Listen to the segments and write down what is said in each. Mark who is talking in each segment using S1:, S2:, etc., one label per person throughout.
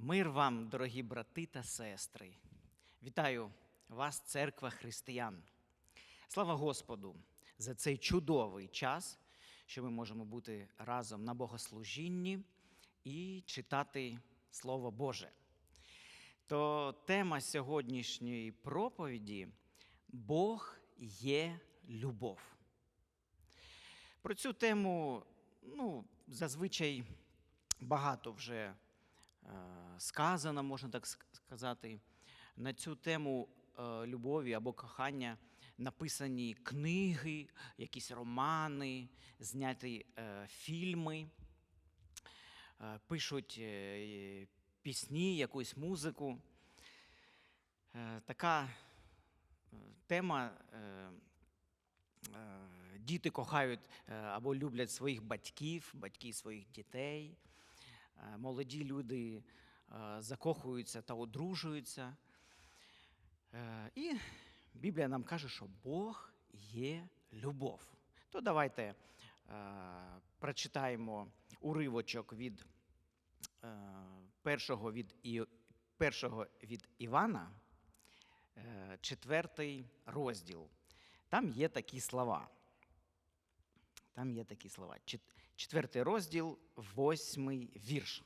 S1: Мир вам, дорогі брати та сестри. Вітаю вас, церква християн. Слава Господу за цей чудовий час, що ми можемо бути разом на богослужінні і читати Слово Боже. То тема сьогоднішньої проповіді Бог є любов. Про цю тему ну, зазвичай багато вже сказано, можна так сказати. На цю тему е, любові або кохання написані книги, якісь романи, зняті е, фільми, е, пишуть е, пісні, якусь музику. Е, Така е, тема. е, Е, Діти кохають е, або люблять своїх батьків, батьки своїх дітей. Е, Молоді люди е, закохуються та одружуються. Е, І Біблія нам каже, що Бог є любов. То давайте прочитаємо уривочок від першого від, першого від Івана, четвертий розділ. Там є такі слова. Там є такі слова. Чет- Четвертий розділ, восьмий вірш.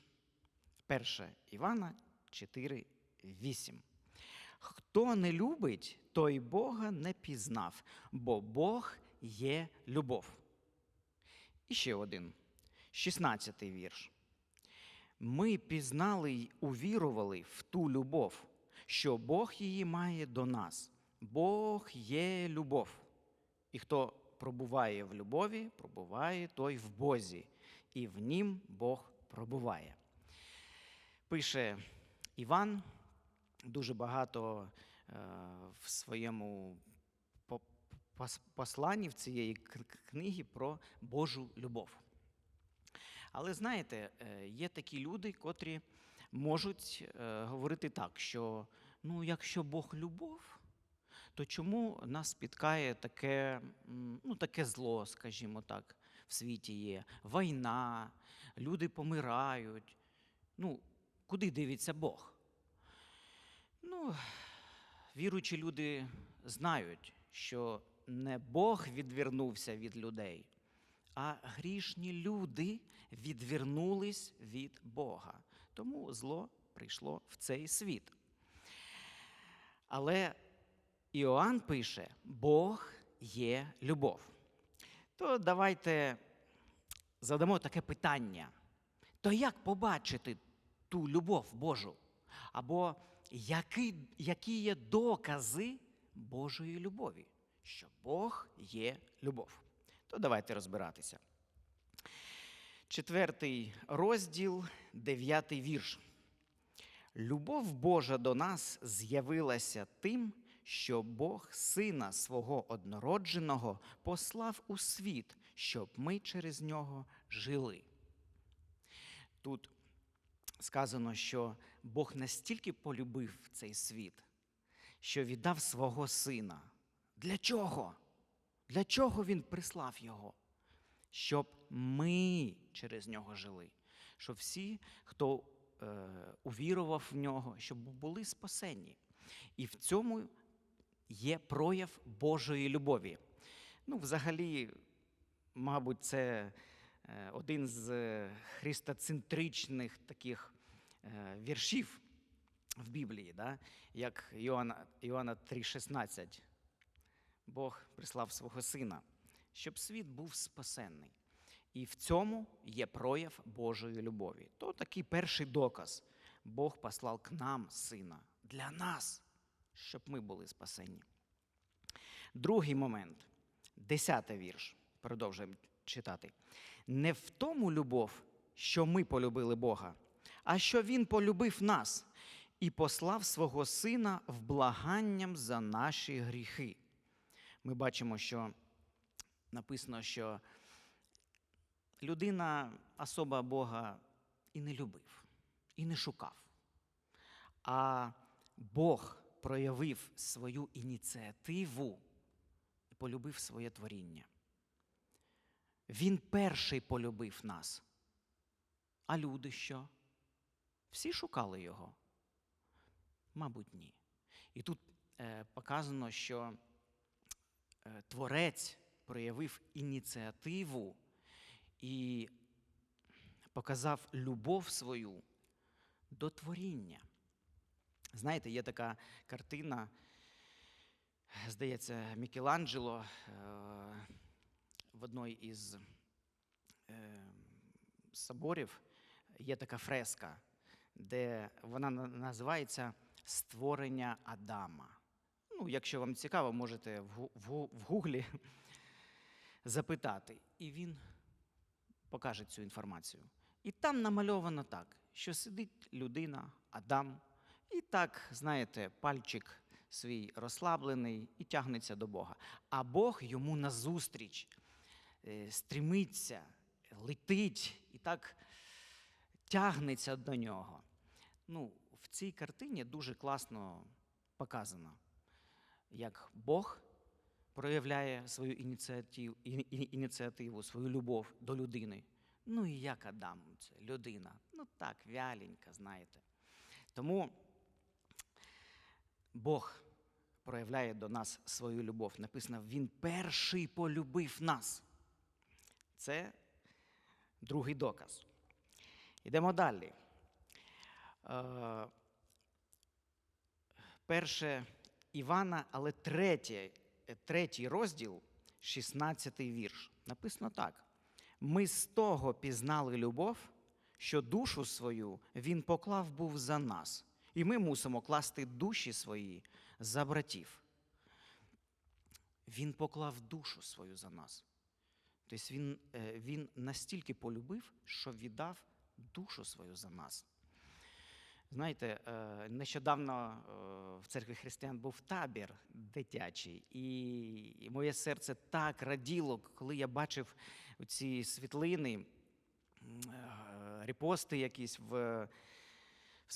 S1: Перше Івана 4, 8. Хто не любить, той Бога не пізнав, бо Бог є любов. І ще один, 16 вірш. Ми пізнали й увірували в ту любов, що Бог її має до нас. Бог є любов. І хто пробуває в любові, пробуває той в Бозі, і в нім Бог пробуває. Пише Іван дуже багато е, в своєму по- посланні в цієї книги про Божу любов. Але знаєте, е, є такі люди, котрі можуть е, говорити так, що ну, якщо Бог любов, то чому нас спіткає таке, ну, таке зло, скажімо так, в світі є? Війна, люди помирають. Ну, куди дивиться Бог? Ну, віруючі люди знають, що не Бог відвернувся від людей, а грішні люди відвернулись від Бога. Тому зло прийшло в цей світ. Але Іоанн пише: Бог є любов. То давайте задамо таке питання. То як побачити ту любов Божу? Або які, які є докази Божої любові, що Бог є любов? То давайте розбиратися. Четвертий розділ, дев'ятий вірш. Любов Божа до нас з'явилася тим, що Бог Сина свого однородженого послав у світ, щоб ми через нього жили. Тут сказано, що Бог настільки полюбив цей світ, що віддав свого сина. Для чого? Для чого він прислав його? Щоб ми через нього жили, щоб всі, хто е, увірував в нього, щоб були спасені. І в цьому є прояв Божої любові. Ну, взагалі, мабуть, це е, один з е, христоцентричних таких е, віршів в Біблії, да? як Іоанна, Іоанна 3,16. Бог прислав свого сина, щоб світ був спасенний. І в цьому є прояв Божої любові. То такий перший доказ. Бог послав к нам сина для нас, щоб ми були спасені. Другий момент, десятий вірш. Продовжуємо читати. Не в тому любов, що ми полюбили Бога, а що Він полюбив нас і послав свого Сина в благанням за наші гріхи. Ми бачимо, що написано, що людина особа Бога і не любив, і не шукав. А Бог проявив свою ініціативу і полюбив своє творіння. Він перший полюбив нас. А люди що? Всі шукали його? Мабуть, ні. І тут е, показано, що е, Творець проявив ініціативу і показав любов свою до творіння. Знаєте, є така картина, здається, Мікеланджело е, в одній із е, соборів є така фреска, де вона називається Створення Адама. Ну, якщо вам цікаво, можете в, гу- в, гу- в гуглі запитати. І він покаже цю інформацію. І там намальовано так, що сидить людина, Адам, і так, знаєте, пальчик свій розслаблений і тягнеться до Бога. А Бог йому назустріч е, стрімиться, летить і так тягнеться до нього. Ну, в цій картині дуже класно показано, як Бог проявляє свою ініціативу, ініціативу, свою любов до людини. Ну і як Адам, це людина. Ну так, вяленька, знаєте. Тому Бог проявляє до нас свою любов. Написано, Він перший полюбив нас. Це другий доказ. Йдемо далі. Е, перше Івана, але третє, е, третій розділ, 16 вірш. Написано так. Ми з того пізнали любов, що душу свою він поклав був за нас, і ми мусимо класти душі свої за братів. Він поклав душу свою за нас. Тобто він, е, він настільки полюбив, що віддав душу свою за нас. Знаєте, е, нещодавно е, в церкві християн був табір дитячий, і моє серце так раділо, коли я бачив ці світлини, репости якісь в,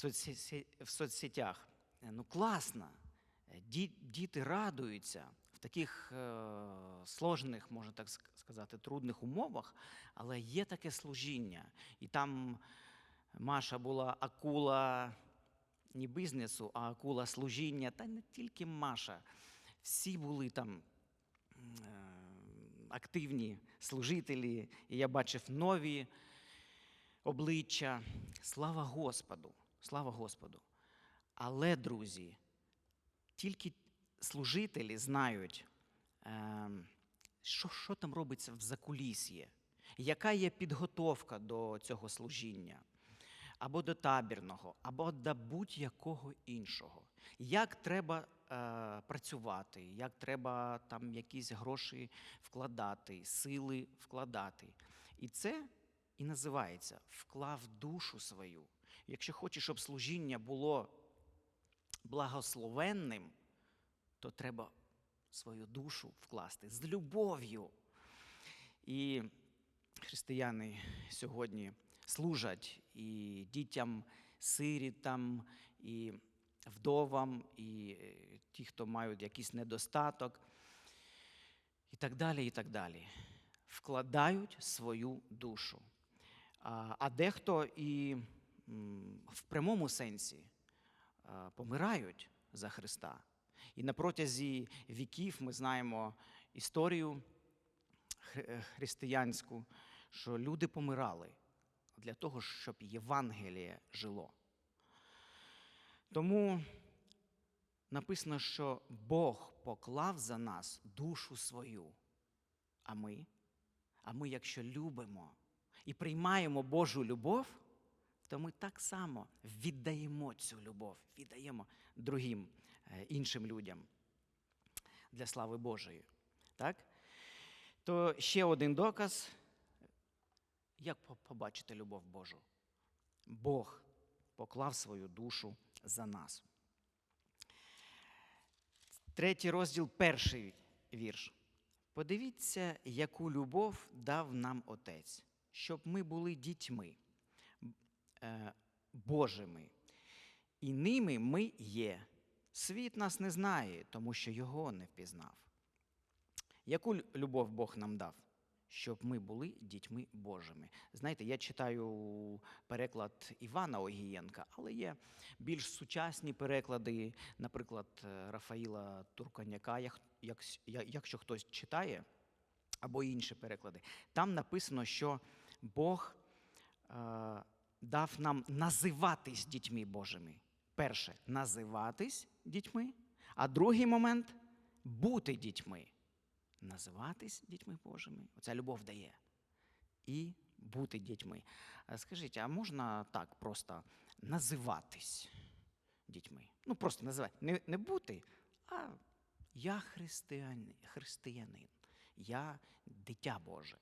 S1: в, соцсетях. Е, Ну, класно. Е, Діти радуються в таких е, сложних, можна так сказати, трудних умовах, але є таке служіння. І там Маша була акула не бізнесу, а акула служіння. Та не тільки Маша. Всі були там активні служителі, і я бачив нові обличчя. Слава Господу! Слава Господу! Але, друзі, тільки служителі знають, ем, що, що там робиться в закулісьї, яка є підготовка до цього служіння, або до табірного, або до будь-якого іншого. Як треба е, працювати, як треба там якісь гроші вкладати, сили вкладати. І це і називається вклав душу свою. Якщо хочеш, щоб служіння було благословенним, то треба свою душу вкласти з любов'ю. І християни сьогодні служать і дітям, сирітам, і вдовам, і е, ті, хто мають якийсь недостаток, і так далі, і так далі. Вкладають свою душу. А, дехто і в прямому сенсі помирають за Христа. І на протязі віків ми знаємо історію е, християнську, що люди помирали для того, щоб Євангеліє жило. Тому написано, що Бог поклав за нас душу свою. А ми, а ми, якщо любимо і приймаємо Божу любов, то ми так само віддаємо цю любов, віддаємо другим е, іншим людям для слави Божої. Так? То ще один доказ, як побачити любов Божу. Бог поклав свою душу за нас. Третій розділ, перший вірш. Подивіться, яку любов дав нам Отець, щоб ми були дітьми Божими. І ними ми є. Світ нас не знає, тому що його не впізнав. Яку любов Бог нам дав? щоб ми були дітьми Божими. Знаєте, я читаю переклад Івана Огієнка, але є більш сучасні переклади, наприклад, е, Рафаїла Турканяка, як, як, якщо хтось читає, або інші переклади. Там написано, що Бог е, дав нам називатись дітьми Божими. Перше називатись дітьми, а другий момент бути дітьми. Називатись дітьми Божими. Оця любов дає. І бути дітьми. Скажіть, а можна так просто називатись дітьми? Ну, просто називати. Не, не бути, а я християн, християнин, я дитя Боже.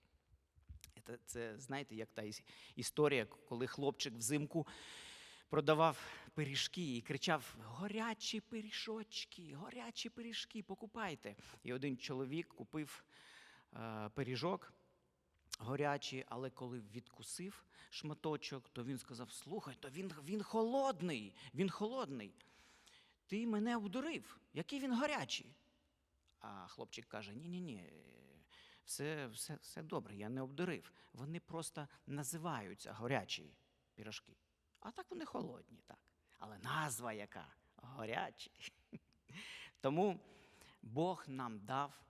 S1: Це, знаєте, як та історія, коли хлопчик взимку продавав пиріжки і кричав: Горячі пиріжочки, горячі пиріжки, покупайте. І один чоловік купив е, пиріжок горячий, але коли відкусив шматочок, то він сказав: Слухай, то він, він холодний, він холодний. Ти мене обдурив, який він гарячий. А хлопчик каже: ні, ні, ні, все, все, все добре, я не обдурив. Вони просто називаються горячі пірожки. А так вони холодні, так. Але назва яка горячі. Тому Бог нам дав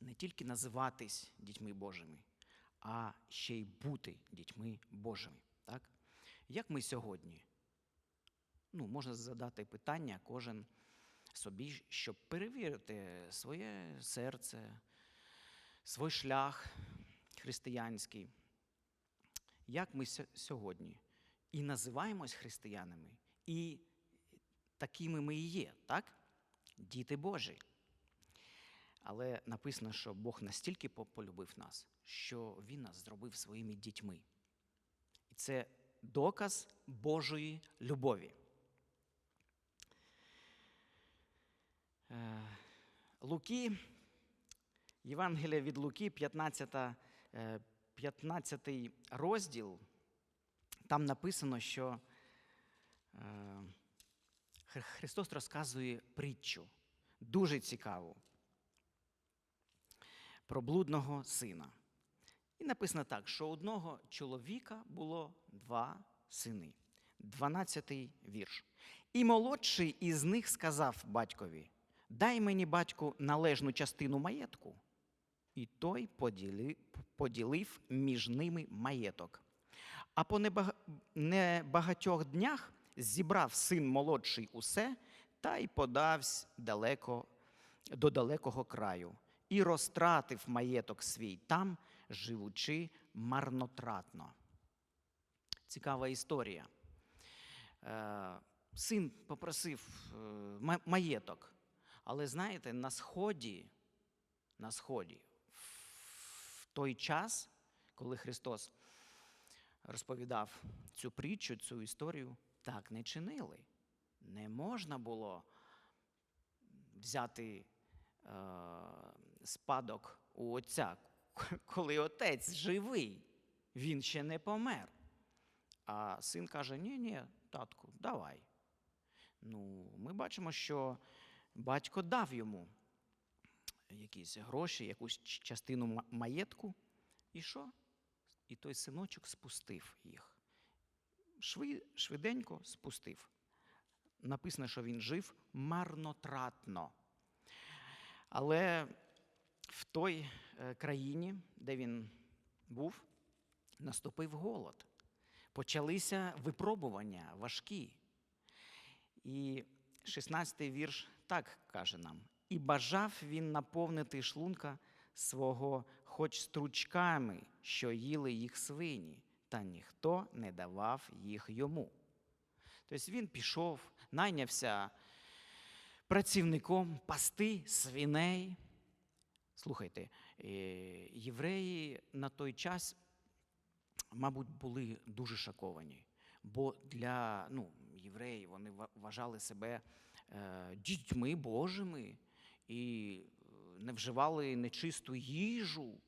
S1: не тільки називатись дітьми Божими, а ще й бути дітьми Божими. Так? Як ми сьогодні? Ну, можна задати питання кожен собі, щоб перевірити своє серце, свій шлях християнський. Як ми сьогодні і називаємось християнами, і такими ми і є, так? Діти Божі. Але написано, що Бог настільки полюбив нас, що Він нас зробив своїми дітьми. І це доказ Божої любові. Е, Луки, Євангелія від Луки, 15, е, 15 розділ, там написано, що е, Христос розказує притчу, дуже цікаву, про блудного сина. І написано так, що одного чоловіка було два сини. 12 вірш. І молодший із них сказав батькові: Дай мені, батьку, належну частину маєтку. І той поділив між ними маєток. А по небагатьох днях зібрав син молодший усе та й подавсь далеко до далекого краю, і розтратив маєток свій там, живучи марнотратно. Цікава історія. Е, Син попросив е, маєток, але знаєте, на сході, на сході, той час, коли Христос розповідав цю притчу, цю історію, так не чинили. Не можна було взяти е, спадок у отця, коли отець живий, він ще не помер. А син каже: ні, ні, татку, давай. Ну, ми бачимо, що батько дав йому якісь гроші, якусь частину маєтку. І що? І той синочок спустив їх. Шви, швиденько спустив. Написано, що він жив марнотратно. Але в той е, країні, де він був, наступив голод. Почалися випробування важкі. І 16-й вірш так каже нам: І бажав він наповнити шлунка свого хоч стручками, що їли їх свині, та ніхто не давав їх йому. Тобто він пішов, найнявся працівником пасти свиней. Слухайте, е, євреї на той час, мабуть, були дуже шоковані. Бо для ну, євреїв вони вважали себе е, дітьми Божими і е, не вживали нечисту їжу.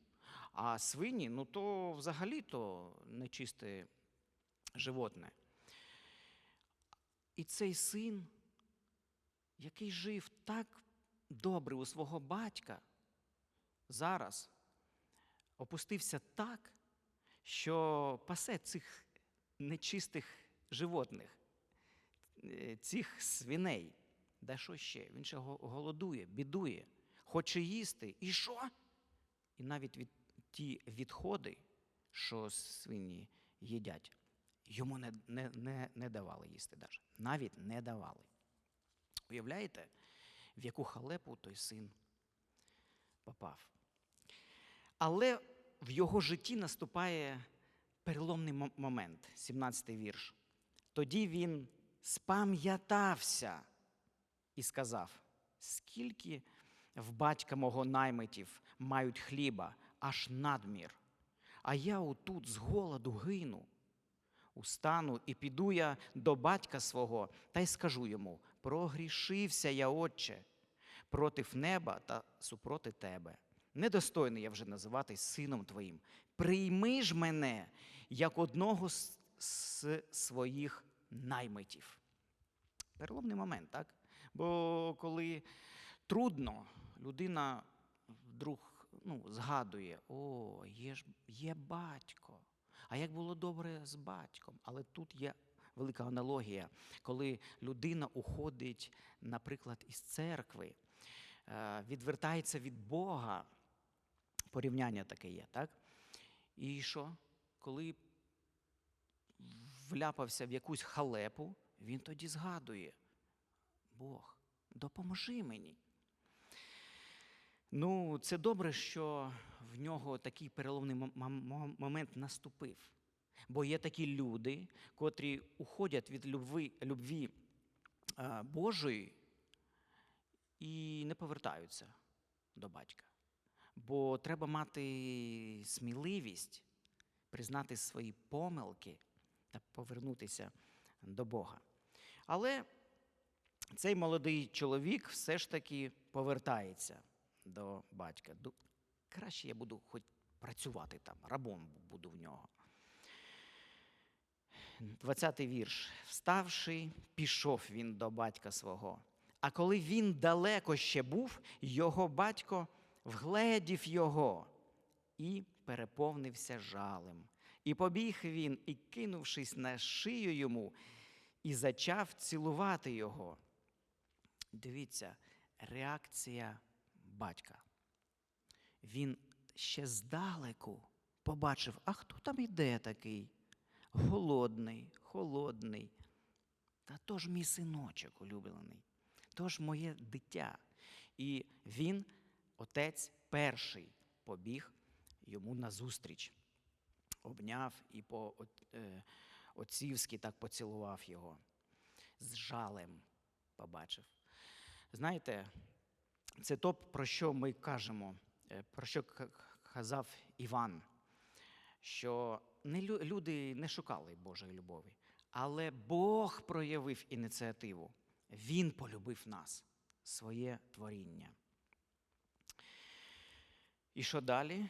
S1: А свині, ну то взагалі-то нечисте животне. І цей син, який жив так добре у свого батька, зараз опустився так, що пасе цих нечистих животних, е, цих свиней. Да що ще? Він ще голодує, бідує, хоче їсти. І що? І навіть від, ті відходи, що свині їдять, йому не, не, не, не давали їсти даже. Навіть не давали. Уявляєте, в яку халепу той син попав. Але в його житті наступає переломний момент, 17-й вірш. Тоді він спам'ятався і сказав: скільки в батька мого наймитів мають хліба, аж надмір, а я отут з голоду гину. Устану і піду я до батька свого та й скажу йому: прогрішився я, отче, против неба та супроти тебе. Недостойний я вже називатись сином твоїм. Прийми ж мене як одного з, своїх наймитів. Переломний момент, так? Бо коли трудно, людина вдруг ну, згадує: о, є ж є батько. А як було добре з батьком? Але тут є велика аналогія, коли людина уходить, наприклад, із церкви, е, відвертається від Бога. Порівняння таке є, так? І що? Коли вляпався в якусь халепу, він тоді згадує: Бог, допоможи мені. Ну, це добре, що в нього такий переломний мом- мом- момент наступив. Бо є такі люди, котрі уходять від любви, любві Божої і не повертаються до батька. Бо треба мати сміливість признати свої помилки та повернутися до Бога. Але цей молодий чоловік все ж таки повертається до батька. Краще я буду хоч працювати там, рабом буду в нього. 20-й вірш. Вставши, пішов він до батька свого. А коли він далеко ще був, його батько вгледів його і переповнився жалем. І побіг він, і, кинувшись на шию йому, і зачав цілувати його. Дивіться, реакція батька. Він ще здалеку побачив, а хто там іде такий? Голодний, холодний. Та то ж мій синочок улюблений, то ж моє дитя. І він, отець, перший побіг йому назустріч, обняв і по е, отцівськи так поцілував його. З жалем побачив. Знаєте, це то, про що ми кажемо, е, про що казав Іван, що не люди не шукали Божої любові, але Бог проявив ініціативу. Він полюбив нас, своє творіння. І що далі?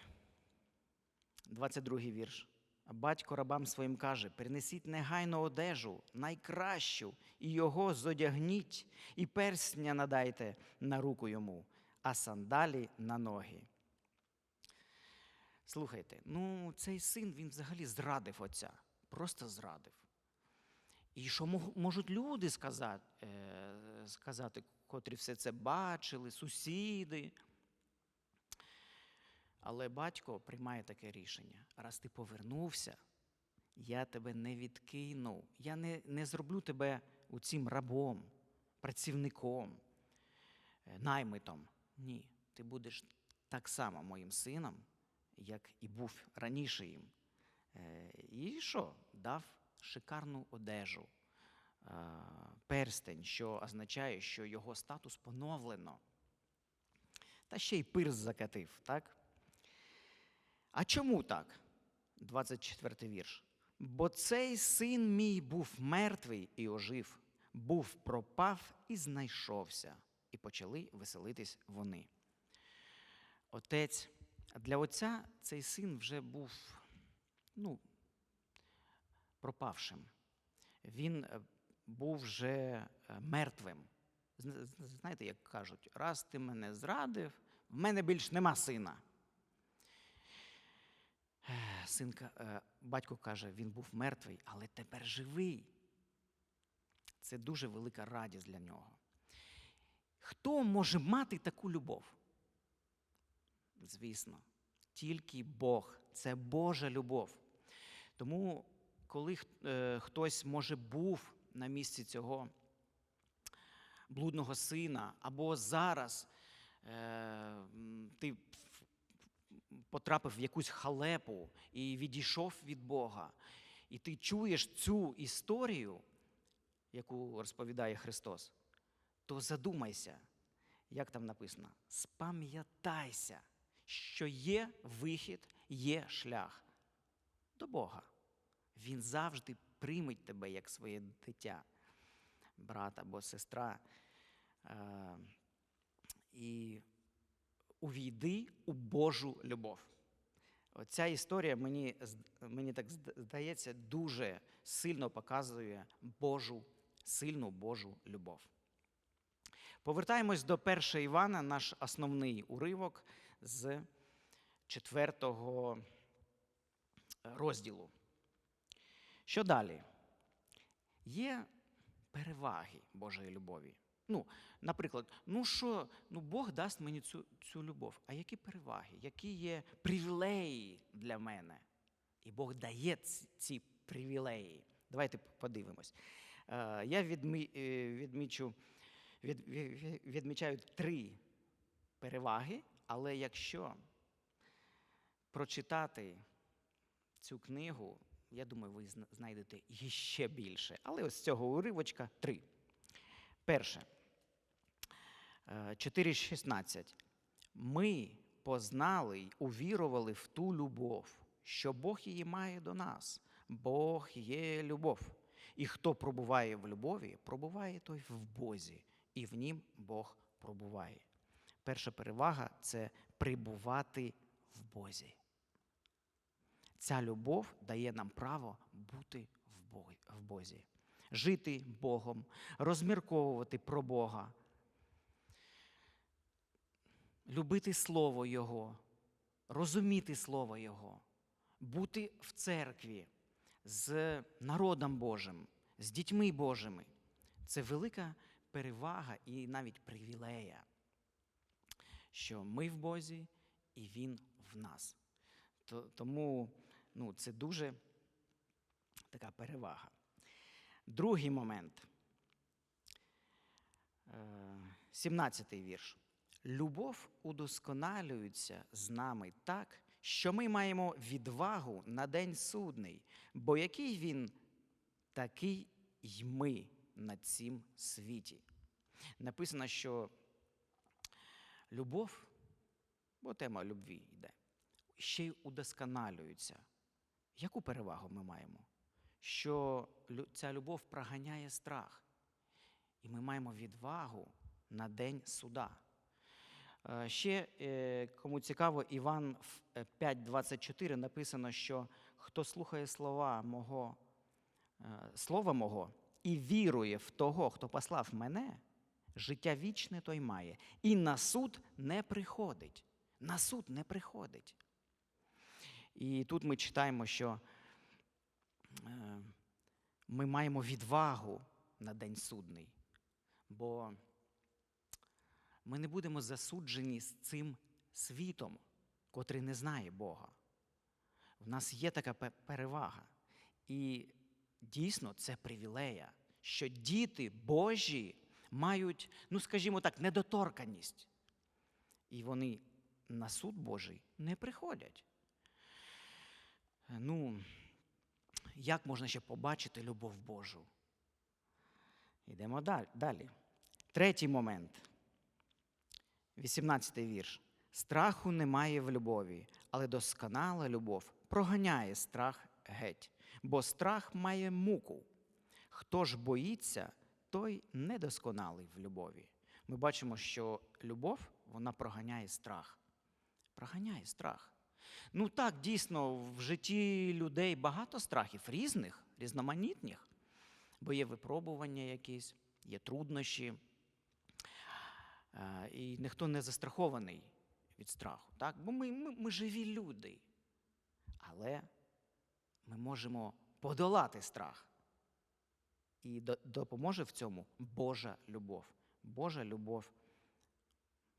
S1: 22 й вірш. Батько рабам своїм каже: принесіть негайно одежу, найкращу, і його зодягніть, і персня надайте на руку йому, а сандалі на ноги. Слухайте, ну цей син він взагалі зрадив отця, просто зрадив. І що можуть люди сказати, е, сказати, котрі все це бачили, сусіди. Але батько приймає таке рішення. Раз ти повернувся, я тебе не відкину. Я не, не зроблю тебе цим рабом, працівником, е, наймитом. Ні, ти будеш так само моїм сином, як і був раніше їм. Е, І що? Дав шикарну одежу, е, перстень, що означає, що його статус поновлено. Та ще й пирс закатив, так? А чому так? 24 вірш. Бо цей син мій був мертвий і ожив, був пропав і знайшовся. І почали веселитись вони. Отець, для отця цей син вже був ну, пропавшим. Він е, був вже е, мертвим. Зна- зна- Знаєте, як кажуть, раз ти мене зрадив, в мене більш нема сина. Синка, е, батько каже, він був мертвий, але тепер живий. Це дуже велика радість для нього. Хто може мати таку любов? Звісно, тільки Бог. Це Божа любов. Тому, коли е, хтось, може, був на місці цього блудного сина, або зараз е, ти потрапив в якусь халепу і відійшов від Бога, і ти чуєш цю історію, яку розповідає Христос, то задумайся, як там написано: спам'ятайся, що є вихід, є шлях до Бога. Він завжди прийме тебе як своє дитя, брат або сестра. Е, і увійди у Божу любов. Оця історія мені, мені так здається, дуже сильно показує Божу, сильну Божу любов. Повертаємось до 1 Івана, наш основний уривок з 4 розділу. Що далі? Є переваги Божої любові. Ну, наприклад, ну що, ну Бог дасть мені цю, цю любов. А які переваги, які є привілеї для мене? І Бог дає ці, привілеї. Давайте подивимось. Е, я відмі, е, відмічу, від, від- відмічаю три переваги, але якщо прочитати цю книгу, я думаю, ви знайдете ще більше. Але ось з цього уривочка три. Перше. Е, 4.16. Ми познали й увірували в ту любов, що Бог її має до нас. Бог є любов. І хто пробуває в любові, пробуває той в Бозі, і в нім Бог пробуває. Перша перевага це прибувати в Бозі. Ця любов дає нам право бути в Бозі, жити Богом, розмірковувати про Бога, любити Слово Його, розуміти Слово Його, бути в церкві з народом Божим, з дітьми Божими. Це велика перевага і навіть привілея, що ми в Бозі і Він в нас. Тому ну, це дуже така перевага. Другий момент. Е, 17-й вірш. Любов удосконалюється з нами так, що ми маємо відвагу на день судний, бо який він, такий й ми на цім світі. Написано, що любов, бо тема любві йде, ще й удосконалюється. Яку перевагу ми маємо? Що ця любов проганяє страх, і ми маємо відвагу на день суда. Е, Ще, е, кому цікаво, Іван в- е, 5.24 написано, що хто слухає слова мого, слова мого і вірує в того, хто послав мене, життя вічне той має, і на суд не приходить. На суд не приходить. І тут ми читаємо, що ми маємо відвагу на день судний, бо ми не будемо засуджені з цим світом, котрий не знає Бога. В нас є така перевага. І дійсно це привілея, що діти Божі мають, ну скажімо так, недоторканість. І вони на суд Божий не приходять. Е, Ну, як можна ще побачити любов Божу? Йдемо далі. Третій момент. 18 й вірш. Страху немає в любові, але досконала любов проганяє страх геть, бо страх має муку. Хто ж боїться, той недосконалий в любові. Ми бачимо, що любов вона проганяє страх. Проганяє страх. Ну так, дійсно, в житті людей багато страхів, різних, різноманітних, бо є випробування якісь, є труднощі. Е, І ніхто не застрахований від страху, так? бо ми, ми, ми живі люди. Але ми можемо подолати страх. І допоможе в цьому Божа любов. Божа любов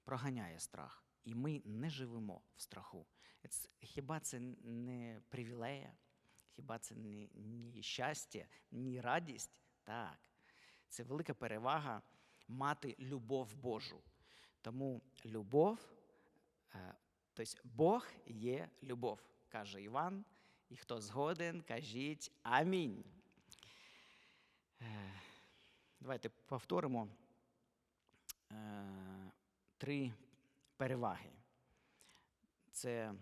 S1: проганяє страх. І ми не живемо в страху. Хіба це не привілея? Хіба це не, не щастя, не радість? Так. Це велика перевага мати любов Божу. Тому любов, тобто Бог є любов, каже Іван. І хто згоден, кажіть амінь. Е, Давайте повторимо е, три переваги. Це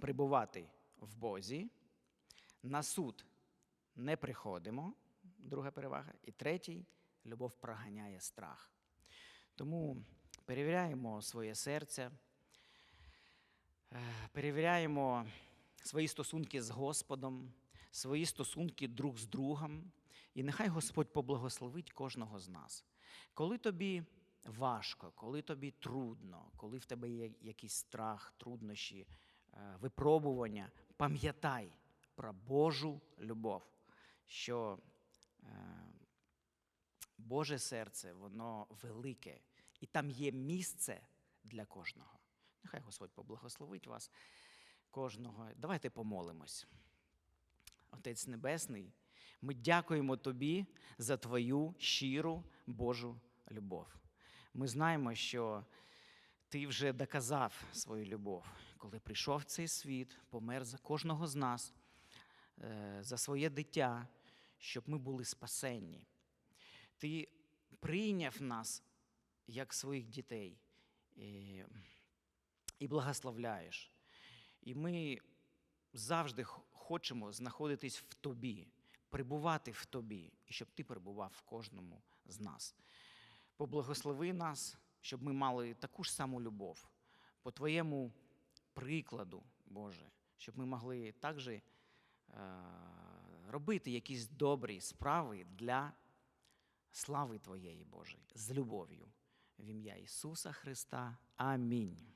S1: прибувати в Бозі, на суд не приходимо, друга перевага. І третій любов проганяє страх. Тому перевіряємо своє серце, е, перевіряємо свої стосунки з Господом, свої стосунки друг з другом. І нехай Господь поблагословить кожного з нас. Коли тобі важко, коли тобі трудно, коли в тебе є якийсь страх, труднощі, випробування, пам'ятай про Божу любов, що е, Боже серце, воно велике, і там є місце для кожного. Нехай Господь поблагословить вас кожного. Давайте помолимось. Отець Небесний, ми дякуємо Тобі за Твою щиру Божу любов. Ми знаємо, що Ти вже доказав свою любов, коли прийшов в цей світ, помер за кожного з нас, е, за своє дитя, щоб ми були спасенні. Ти прийняв нас як своїх дітей і, благословляєш. І ми завжди хочемо знаходитись в тобі, перебувати в тобі, і щоб ти перебував в кожному з нас. Поблагослови нас, щоб ми мали таку ж саму любов, по твоєму прикладу, Боже, щоб ми могли також е, робити якісь добрі справи для слави Твоєї, Боже, з любов'ю. В ім'я Ісуса Христа. Амінь.